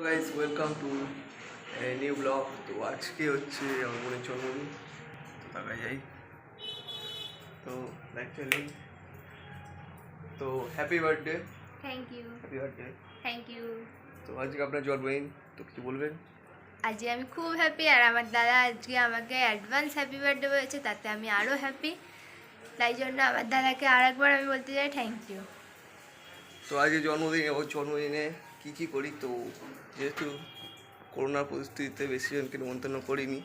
Guys welcome to new blog তো আজকে হচ্ছে আমার বোনের জন্মদিন। তো টাকা যাই। তো অ্যাকচুয়ালি তো happy birthday thank you happy birthday thank you তো আজকে আপনার জন্মদিন তো কিছু বলবেন? আজকে আমি খুব হ্যাপি আর আমার দাদা আজকে আমাকে অ্যাডভান্স হ্যাপি বার্থডে বলেছে তাতে আমি আরও হ্যাপি তাই জন্য আমার দাদাকে আর একবার আমি বলতে চাই থ্যাংক ইউ তো আজকে জন্মদিন এবং জন্মদিনে কী কী করি তো যেহেতু করোনার পরিস্থিতিতে বেশি জনকে নিমন্ত্রণ করিনি,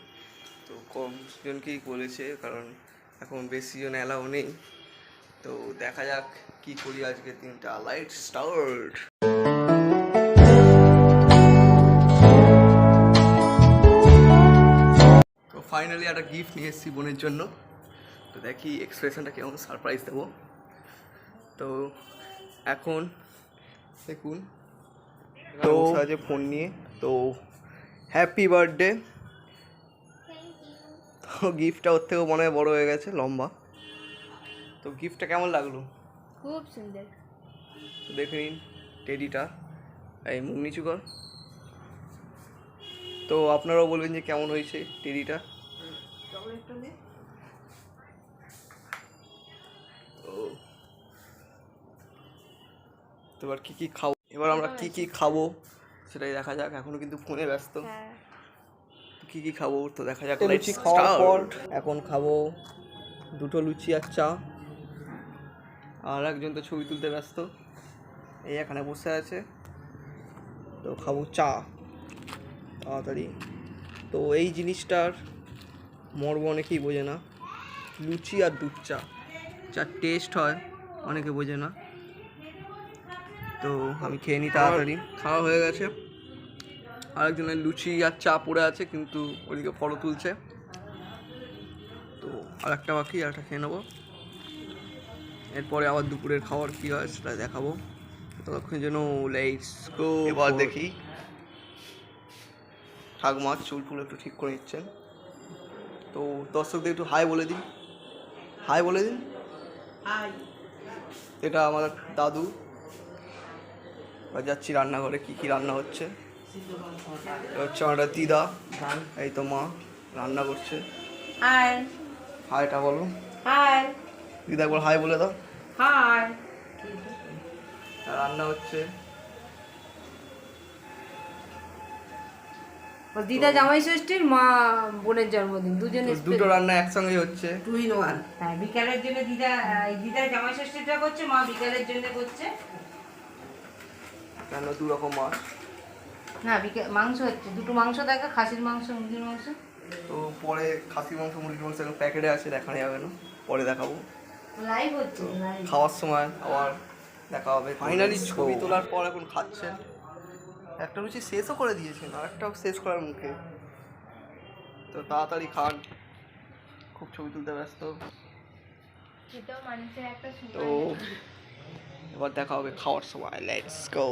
তো কম জনকেই করেছে কারণ এখন বেশি জন অ্যালাউ নেই। তো দেখা যাক কি করি আজকে তিনটা লাইট স্টার্ট তো ফাইনালি একটা গিফট নিয়ে এসেছি বোনের জন্য। তো দেখি এক্সপ্রেশনটা কেমন সারপ্রাইজ দেবো। তো এখন দেখুন তো আছে ফোন নিয়ে তো হ্যাপি বার্থডে তো গিফটটা ওর থেকেও মনে হয় বড় হয়ে গেছে লম্বা। তো গিফটটা কেমন লাগল? খুব সুন্দর। তো দেখে নিন টেডিটা এই মুখ নিচু কর। তো আপনারাও বলবেন যে কেমন হয়েছে টেডিটা তো তো এবার কী কী খাব? এবার আমরা কী কী খাব সেটাই দেখা যাক এখনও কিন্তু ফোনে ব্যস্ত। হ্যাঁ। কি কি খাব তো দেখা যাক লুচি খাওয়ার পর এখন খাব দুটো লুচি আর চা। আর একজন তো ছবি তুলতে ব্যস্ত এই এখানে বসে আছে। তো খাব চা তাড়াতাড়ি। তো এই জিনিসটার মর্ম অনেকেই বোঝে না। লুচি আর দুধ চা যার টেস্ট হয় অনেকে বোঝে না। তো আমি খেয়ে নিই তাড়াতাড়ি। খাওয়া হয়ে গেছে। আরেকজনের লুচি আর চা পড়ে আছে কিন্তু ওদিকে ফটো তুলছে। তো আর একটা বাকি আর একটা খেয়ে নেব। এরপরে আবার দুপুরের খাবার কী হয় সেটা দেখাবো। ততক্ষণ যেন লেটস গো এবার দেখি। ঠাকুমা চুল ফুল একটু ঠিক করে নিচ্ছেন। তো দর্শকদের একটু হাই বলে দিন। হাই বলে দিন। এটা আমার দাদু। এবার যাচ্ছি রান্নাঘরে কী কী রান্না হচ্ছে? হচ্ছে আমার দিদা এই তো মা রান্না করছে। হাই। হাইটা বলো। হাই। দিদা একবার হাই বলে দাও। হাই। রান্না হচ্ছে। দিদা জামাই ষষ্ঠীর মা বোনের জন্মদিন দুজনে দুটো রান্না একসঙ্গে হচ্ছে। Two in one. হ্যাঁ বিকালের জন্য দিদা দিদা জামাই ষষ্ঠীটা করছে মা বিকালের জন্য করছে। কেন দু রকম মাছ? না বিকেল মাংস হচ্ছে দুটো মাংস দেখা খাসির মাংস মুরগির মাংস। তো পরে খাসি মাংস মুরগির মাংস এখন প্যাকেটে আছে দেখানো যাবে না পরে দেখাবো। লাইভ হচ্ছে খাওয়ার সময় আবার দেখা হবে। ফাইনালি ছবি তোলার পর এখন খাচ্ছেন। একটা লুচি শেষও করে দিয়েছেন আর একটাও শেষ করার মুখে। তো তাড়াতাড়ি খান খুব ছবি তুলতে ব্যস্ত। এটাও মানুষের একটা তো এবার দেখা হবে খাওয়ার সময় লেটস গো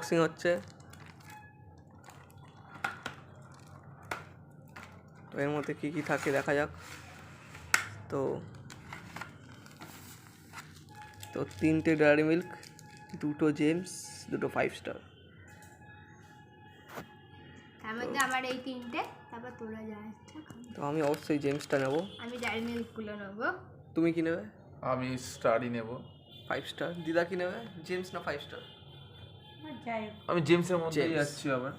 বক্সিং হচ্ছে। তো এর মধ্যে কী কী থাকে দেখা যাক। তো তো তিনটে ডেয়ারি মিল্ক দুটো জেমস দুটো ফাইভ স্টার তার মধ্যে আমার এই তিনটে তারপর তোরা যা ইচ্ছা খাবি। তো আমি অবশ্যই জেমসটা নেব। আমি ডায়েরি মিল্কগুলো নেব। তুমি কি নেবে? আমি স্টাডি নেব। ফাইভ স্টার দিদা কি নেবে? জেমস না ফাইভ স্টার আমি জেমসের মধ্যেই জেমস। যাচ্ছি আবার।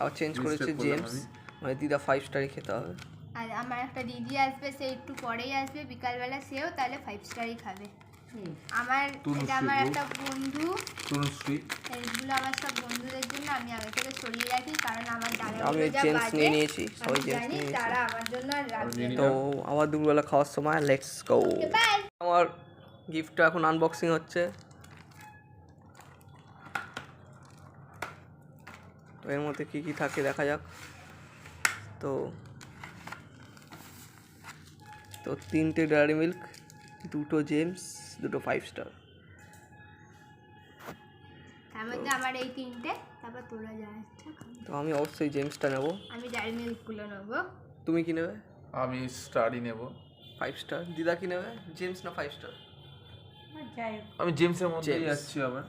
আবার চেঞ্জ করেছে জেমস আমি। মানে দিদা ফাইভ স্টারই খেতে হবে। আর আমার একটা দিদি আসবে সে একটু পরেই আসবে বিকালবেলা সেও তাহলে ফাইভ স্টারই খাবে। হুম। আমার এটা আমার একটা বন্ধু। তনুশ্রী এইগুলো আমার সব বন্ধুদের জন্য আমি আগে থেকে সরিয়ে রাখি কারণ আমার আমি যা জেমস বাজে নিয়ে নিয়েছি সবাই আমি জানি নিয়ে তারা আমার জন্য তো আবার দুপুরবেলা খাওয়ার সময় লেটস গো আমার গিফটটা এখন আনবক্সিং হচ্ছে। তো এর মধ্যে কী কী থাকে দেখা যাক। তো তো তিনটে ডেয়ারি মিল্ক দুটো জেমস দুটো ফাইভ স্টার আমার এই তিনটে তারপর তোরা যা ইচ্ছা খাবি। তো আমি অবশ্যই জেমসটা নেব। আমি ডায়েরি মিল্কগুলো নেব। তুমি কি নেবে? আমি স্টাডি নেব। ফাইভ স্টার দিদা কি নেবে? জেমস না ফাইভ স্টার আমি জেমসের মধ্যেই। যাচ্ছি আবার।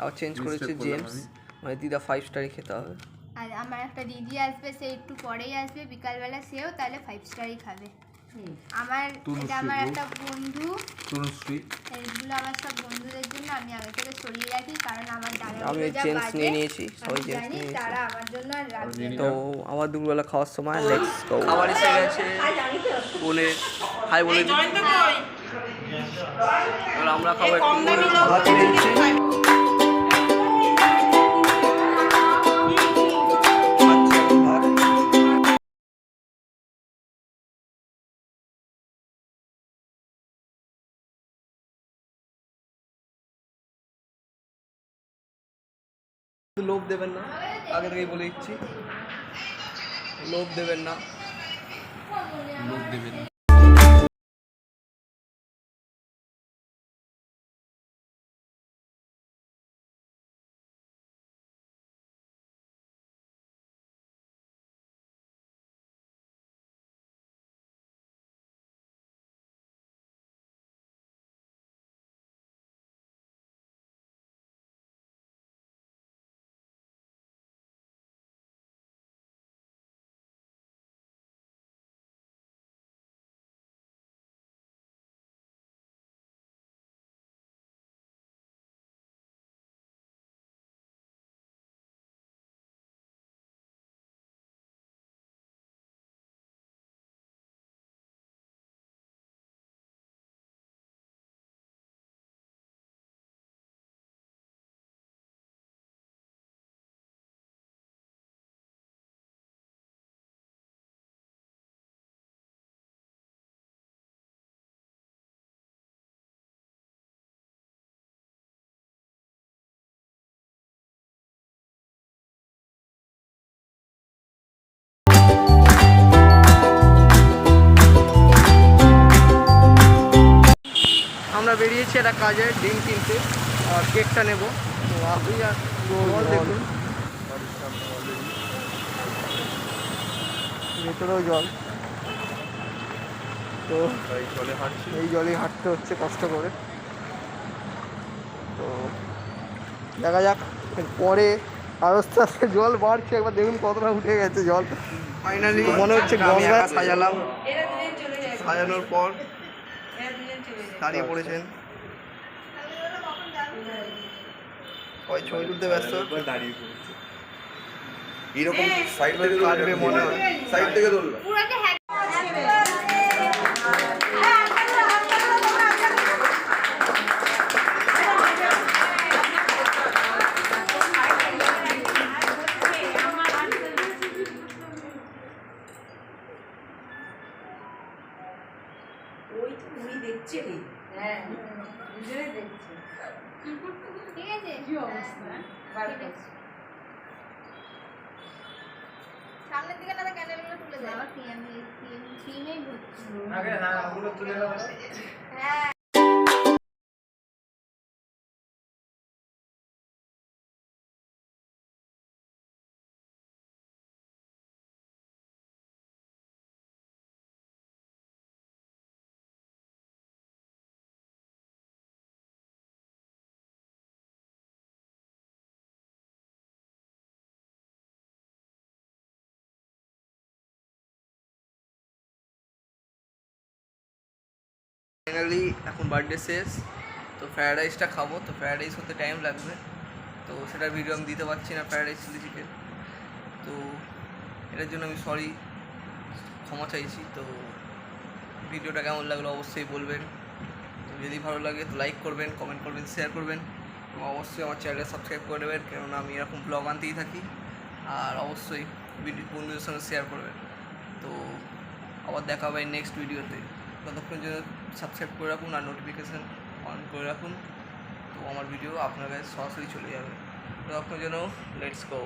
আবার চেঞ্জ করেছে জেমস। মানে দিদা ফাইভ স্টারই খেতে হবে। আর আমার একটা দিদি আসবে সে একটু পরেই আসবে বিকালবেলা সেও তাহলে ফাইভ স্টারই খাবে। হুম। আমার এটা আমার একটা বন্ধু। তনুশ্রী। এইগুলো আমার সব বন্ধুদের জন্য আমি আগে থেকে সরিয়ে রাখি কারণ আমার আমি জেমস বাজে। নিয়ে নিয়েছি সবাই আমি নিয়ে নিয়েছি। তারা আমার জন্য আর রাখবে তো আবার দুপুরবেলা খাওয়ার সময় লেটস গো খাবার এসে গেছে। বলে হাই বলে দিই আমরা খাব একটু ভাত নিচ্ছি লোভ দেবেন না। আগে থেকেই বলে দিচ্ছি। লোভ দেবেন না। লোভ দেবেন আমরা একটা কাজে ডিম কিনতে। আর কেকটা নেব। তো আপনি দেখুন। ভেতরেও জল। তো এই জলেই হাঁটতে হচ্ছে কষ্ট করে। তো দেখা যাক পরে আর আস্তে আস্তে জল বাড়ছে। একবার দেখুন কতটা উঠে গেছে জল। ফাইনালি মনে হচ্ছে গঙ্গা সাজালাম। এরা দুজন চলে যায়। সাজানোর পর দাঁড়িয়ে পড়েছেন। ওই ছবি তুলতে ব্যস্ত দাঁড়িয়ে পড়েছে। এরকম সাইড থেকে কাটবে মনে হয়। সাইড থেকে তুললো। সামনের দিকে না ক্যান্ডেলগুলো তুলে দেয়। কি আমি তুলে ভর্তি হ্যাঁ। ফাইনালি এখন বার্থডে শেষ, তো ফ্রায়েড রাইসটা খাব। তো ফ্রায়েড রাইস হতে টাইম লাগবে। তো সেটা ভিডিও আমি দিতে পারছি না ফ্রায়েড রাইস চিলি চিকেন তো এটার জন্য আমি সরি ক্ষমা চাইছি। তো ভিডিওটা কেমন লাগল অবশ্যই বলবেন। যদি ভালো লাগে তো লাইক করবেন কমেন্ট করবেন শেয়ার করবেন। এবং অবশ্যই আমার চ্যানেলে সাবস্ক্রাইব করে দেবেন কেননা আমি এরকম ব্লগ আনতেই থাকি। আর অবশ্যই ভিডিও বন্ধুদের সঙ্গে শেয়ার করবেন। তো আবার দেখা হবে নেক্সট ভিডিওতে ততক্ষণ জন্য সাবস্ক্রাইব করে রাখুন আর নোটিফিকেশান অন করে রাখুন। তো আমার ভিডিও আপনার কাছে সরাসরি চলে যাবে। ততক্ষণ যেন লেটস গো